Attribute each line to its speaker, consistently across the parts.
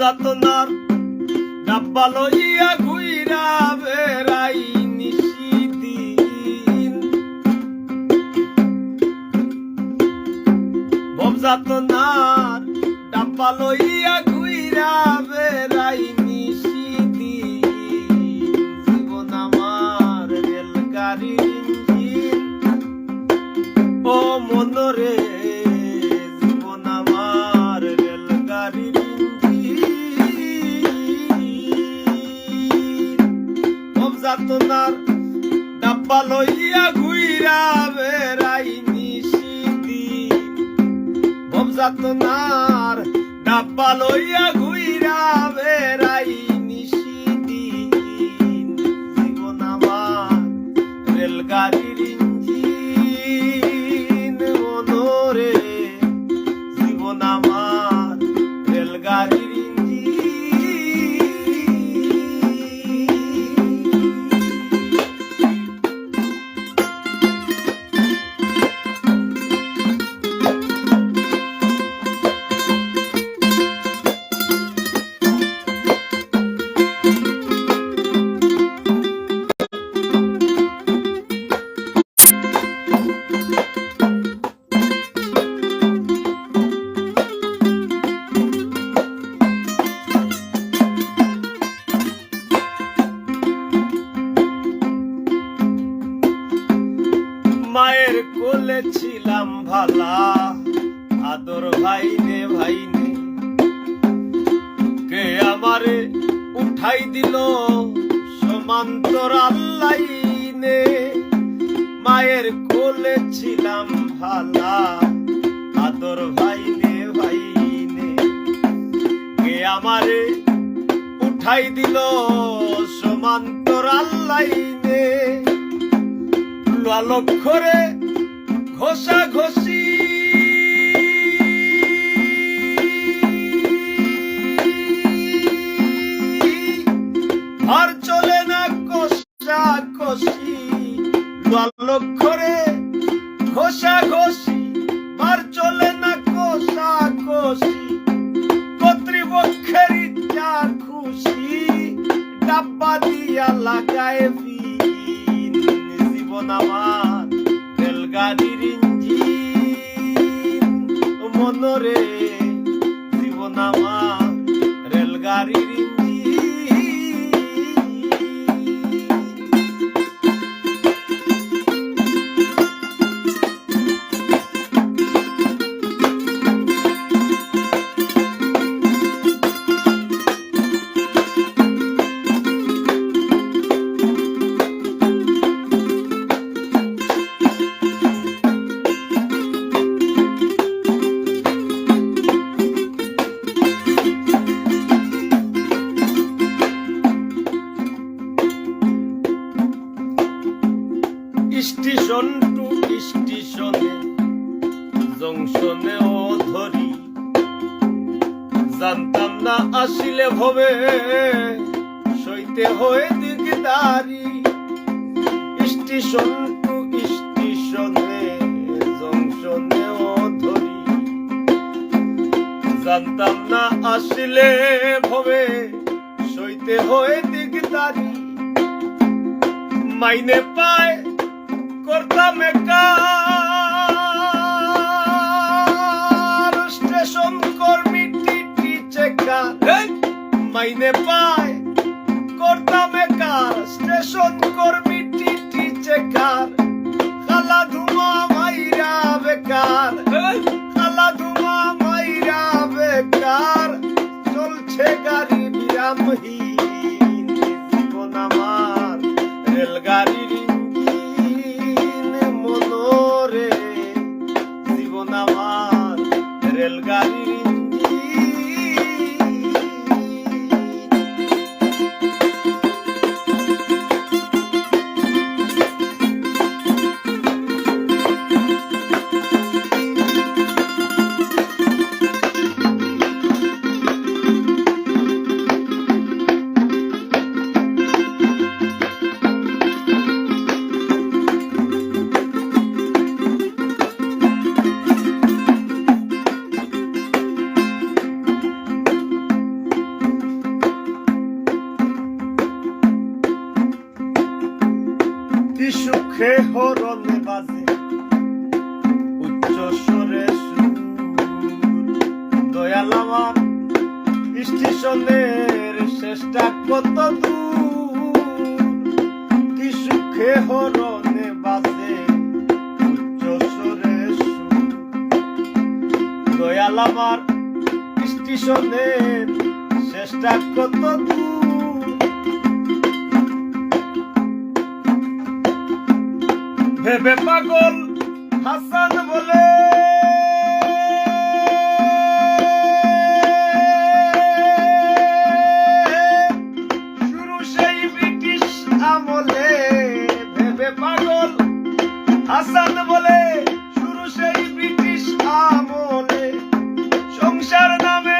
Speaker 1: যাতনার ডাব্বা লইয়া ঘুইরা বেড়াই নিশিদিন। ভব যাতনার ডাব্বা লইয়া ঘুইরা বেড়াই নিশিদিন। জীবন আমার রেলগাড়ির ও মনরে লইয়া ঘুইরা বেড়াই নিশিদি বমজাতনার ডাব্বা লইয়া ঘুইরা বেড়াই নিশিদি জীবন আমার রেলগাড়ির ছিলাম ভালা, আদর ভাইনে ভাইনে। কে আমারে উঠাই দিল সমান্তর আল্লাইনে? মায়ের কোলে ছিলাম ভালা, আদর ভাইনে ভাইনে। কে আমারে উঠাই দিল সমান্তর আল্লাইনে? লক্ষরে ঘষা ঘষি। আর চলে না কষা কষি লক্ষরে ঘষা ঘষি, আর চলে না কষা কষি, কর্তৃপক্ষের ইচ্ছা খুশি, ডাব্বা দিয়া লাগায় জীবন আমার। স্টেশন টু স্টেশনে জংশনে ও ধরি। জানতাম না আসিলে ভবে, সইতে হয়ে দিকদারি স্টেশন টু স্টেশনে জংশনে ও ধরি। জানতাম না আসিলে ভবে, সইতে হয়ে দিকদারি মাইনে পায় করতাম একার। স্টেশন কর্মী, টিটি চেকা মাইনে পায়। করতাম একার। স্টেশন কর্মী, টিটি চেকার। খালা ধুমা মাইরা বেকার রেলগাড়ি অতি সুখে হরণে বাজে, উচ্চ সুরে। দয়াল আমার, স্টেশনের শেষটা কত দূর? কি সুখে হরণে বাজে, উচ্চ সুরে। দয়াল আমার, স্টেশনের শেষটা কত দূর? ভেবে পাগল হাসান বলে। শুরু সেই ব্রিটিশ আমলে ভেবে পাগল হাসান বলে। শুরু সেই ব্রিটিশ আমলে সংসার নামের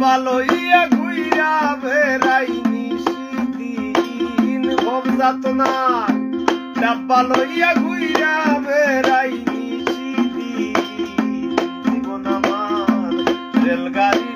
Speaker 1: ডাব্বা লইয়া ঘুইয়া বেড়াই নিশিদিন ভবজাতনার ডাব্বা লইয়া ঘুইয়া বেড়াই নিশিদিন জীবন আমার রেলগাড়ি